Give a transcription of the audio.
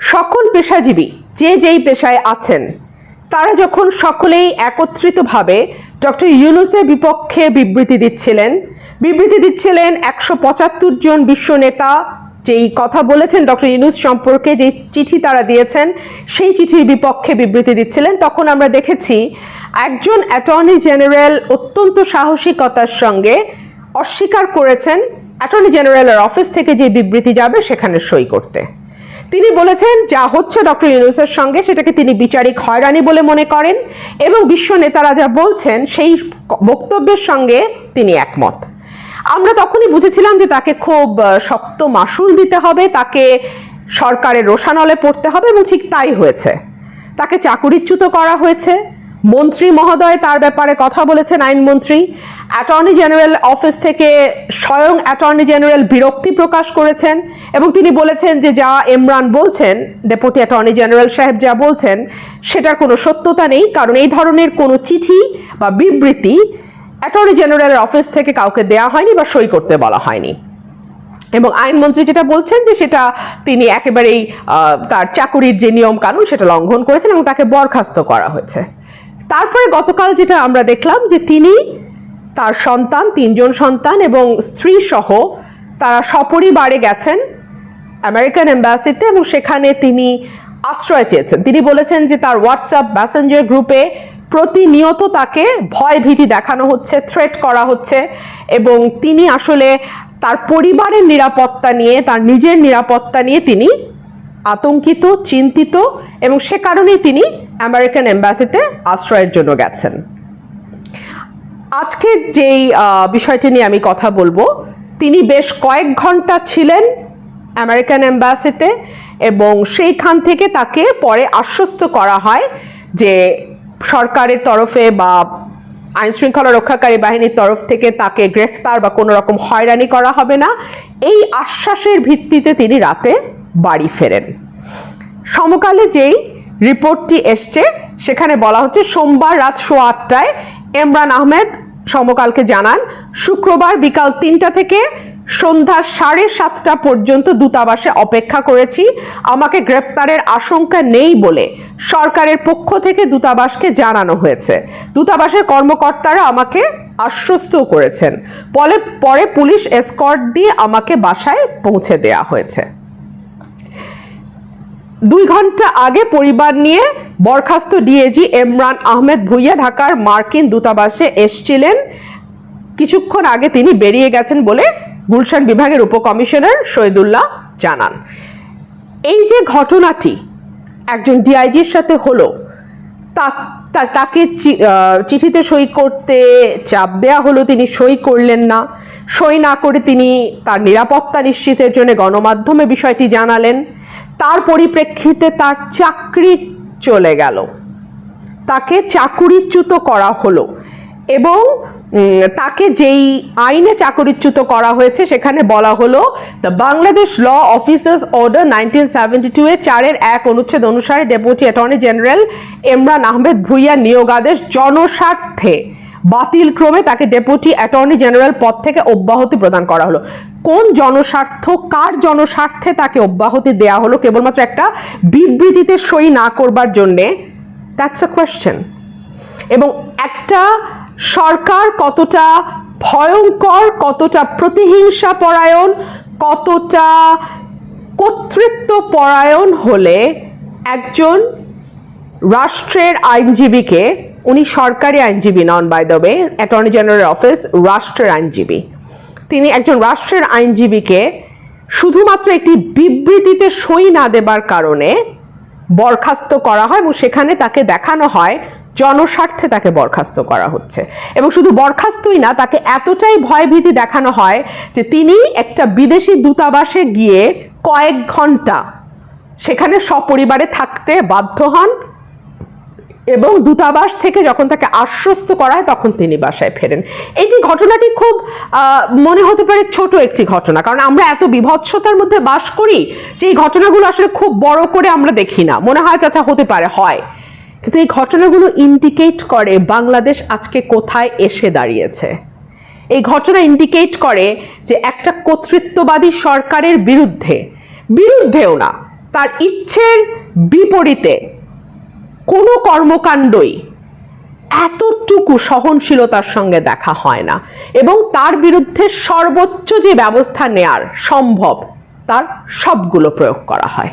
সকল পেশাজীবী যে যেই পেশায় আছেন, তারা যখন সকলেই একত্রিতভাবে ডক্টর ইউনুসের বিপক্ষে বিবৃতি দিচ্ছিলেন বিবৃতি দিচ্ছিলেন একশো পঁচাত্তর জন বিশ্ব নেতা, যেই কথা বলেছেন ডক্টর ইউনুস সম্পর্কে যে চিঠি তারা দিয়েছেন, সেই চিঠির বিপক্ষে বিবৃতি দিচ্ছিলেন। তখন আমরা দেখেছি একজন অ্যাটর্নি জেনারেল অত্যন্ত সাহসিকতার সঙ্গে অস্বীকার করেছেন অ্যাটর্নি জেনারেলের অফিস থেকে যে বিবৃতি যাবে, সেখানে সই করতে। তিনি বলেছেন, যা হচ্ছে ডক্টর ইউনুসের সঙ্গে, সেটাকে তিনি বিচারিক হয়রানি বলে মনে করেন এবং বিশ্ব নেতারা যা বলছেন, সেই বক্তব্যের সঙ্গে তিনি একমত। আমরা তখনই বুঝেছিলাম যে তাকে খুব শক্ত মাসুল দিতে হবে, তাকে সরকারের রোশানলে পড়তে হবে এবং ঠিক তাই হয়েছে। তাকে চাকুরিচ্যুত করা হয়েছে। মন্ত্রী মহোদয় তার ব্যাপারে কথা বলেছেন আইনমন্ত্রী। অ্যাটর্নি জেনারেল অফিস থেকে স্বয়ং অ্যাটর্নি জেনারেল বিরক্তি প্রকাশ করেছেন এবং তিনি বলেছেন যে যা ইমরান বলছেন ডেপুটি অ্যাটর্নি জেনারেল সাহেব যা বলছেন, সেটার কোনো সত্যতা নেই। কারণ এই ধরনের কোনো চিঠি বা বিবৃতি অ্যাটর্নি জেনারেলের অফিস থেকে কাউকে দেয়া হয়নি বা সই করতে বলা হয়নি। এবং আইনমন্ত্রী যেটা বলছেন যে সেটা তিনি একেবারেই তার চাকুরির যে নিয়ম কানুন সেটা লঙ্ঘন করেছেন এবং তাকে বরখাস্ত করা হয়েছে। তারপরে গতকাল যেটা আমরা দেখলাম যে তিনি, তার সন্তান, তিনজন সন্তান এবং স্ত্রী সহ তারা সপরিবারে গেছেন আমেরিকান এম্বাসিতে এবং সেখানে তিনি আশ্রয় চেয়েছেন। তিনি বলেছেন যে তার হোয়াটসঅ্যাপ মেসেঞ্জার গ্রুপে প্রতিনিয়ত তাকে ভয় ভীতি দেখানো হচ্ছে থ্রেট করা হচ্ছে এবং তিনি আসলে তার পরিবারের নিরাপত্তা নিয়ে, তার নিজের নিরাপত্তা নিয়ে তিনি আতঙ্কিত, চিন্তিত এবং সে কারণেই তিনি আমেরিকান এম্বাসিতে আশ্রয়ের জন্য গেছেন। আজকে যেই বিষয়টি নিয়ে আমি কথা বলব, তিনি বেশ কয়েক ঘণ্টা ছিলেন আমেরিকান এম্বাসিতে এবং সেইখান থেকে তাকে পরে আশ্বস্ত করা হয় যে সরকারের তরফে বা আইন শৃঙ্খলা রক্ষাকারী বাহিনীর তরফ থেকে তাকে গ্রেফতার বা কোনো রকম হয়রানি করা হবে না। এই আশ্বাসের ভিত্তিতে তিনি রাতে বাড়ি ফেরেন। সমকালে যেই রিপোর্টটি এসছে, সেখানে বলা হচ্ছে সোমবার রাত সোয়া আটটায় এমরান আহমেদ সমকালকে জানান, শুক্রবার বিকাল তিনটা থেকে সন্ধ্যা সাড়ে সাতটা পর্যন্ত দূতাবাসে অপেক্ষা করেছি। আমাকে গ্রেপ্তারের আশঙ্কা নেই বলে সরকারের পক্ষ থেকে দূতাবাসকে জানানো হয়েছে। দূতাবাসের কর্মকর্তারা আমাকে আশ্বস্তও করেছেন। পরে পরে পুলিশ এসকর্ট দিয়ে আমাকে বাসায় পৌঁছে দেয়া হয়েছে। দুই ঘণ্টা আগে পরিবার নিয়ে বরখাস্ত ডিএজি এমরান আহমেদ ভুইয়া ঢাকার মার্কিন দূতাবাসে এসছিলেন। কিছুক্ষণ আগে তিনি বেরিয়ে গেছেন বলে গুলশান বিভাগের উপকমিশনার শহীদুল্লাহ জানান। এই যে ঘটনাটি, একজন ডিআইজির সাথে হলো তা- তাকে চিঠিতে সই করতে চাপ দেওয়া হলো তিনি সই করলেন না। সই না করে তিনি তার নিরাপত্তা নিশ্চিতের জন্য গণমাধ্যমে বিষয়টি জানালেন। তার পরিপ্রেক্ষিতে তার চাকরি চলে গেল। তাকে চাকুরিচ্যুত করা হলো এবং তাকে যেই আইনে চাকরিচ্যুত করা হয়েছে, সেখানে বলা হলো the Bangladesh law officers order nineteen seventy two এর চারের এক অনুচ্ছেদ অনুসারে deputy attorney general Imran Ahmed Bhuiyan নিয়োগাদেশ জনস্বার্থে বাতিল ক্রমে তাকে ডেপুটি অ্যাটর্নি জেনারেল পদ থেকে অব্যাহতি প্রদান করা হলো। কোন জনস্বার্থ, কার জনস্বার্থে তাকে অব্যাহতি দেয়া হলো কেবলমাত্র একটা বিবৃতিতে সই না করবার জন্যে? দ্যাটস আ কোয়েশ্চেন এবং একটা সরকার কতটা ভয়ঙ্কর, কতটা প্রতিহিংসা পরায়ণ কতটা কর্তৃত্ব পরায়ণ হলে একজন রাষ্ট্রের আইনজীবীকে, উনি সরকারি আইনজীবী নন by the way attorney general office রাষ্ট্রের আইনজীবী। তিনি একজন রাষ্ট্রের আইনজীবীকে শুধুমাত্র একটি বিবৃতিতে সই না দেবার কারণে বরখাস্ত করা হয় এবং সেখানে তাকে দেখানো হয় জনস্বার্থে তাকে বরখাস্ত করা হচ্ছে। এবং শুধু বরখাস্তই না, তাকে এতটাই ভয়ভীতি দেখানো হয় যে তিনি একটা বিদেশি দূতাবাসে গিয়ে কয়েক ঘণ্টা সেখানে সপরিবারে থাকতে বাধ্য হন এবং দূতাবাস থেকে যখন তাকে আশ্বস্ত করা হয় তখন তিনি বাসায় ফেরেন। এটি ঘটনাটি খুব মনে হতে পারে ছোট একটি ঘটনা, কারণ আমরা এত বিভৎসতার মধ্যে বাস করি যে এই ঘটনাগুলো আসলে খুব বড় করে আমরা দেখি না। মনে হয় চাচা হতে পারে, হয়। কিন্তু এই ঘটনাগুলো ইন্ডিকেট করে বাংলাদেশ আজকে কোথায় এসে দাঁড়িয়েছে। এই ঘটনা ইন্ডিকেট করে যে একটা কর্তৃত্ববাদী সরকারের বিরুদ্ধে, বিরুদ্ধেও না, তার ইচ্ছের বিপরীতে কোনো কর্মকাণ্ডই এতটুকু সহনশীলতার সঙ্গে দেখা হয় না এবং তার বিরুদ্ধে সর্বোচ্চ যে ব্যবস্থা নেয়ার সম্ভব, তার সবগুলো প্রয়োগ করা হয়।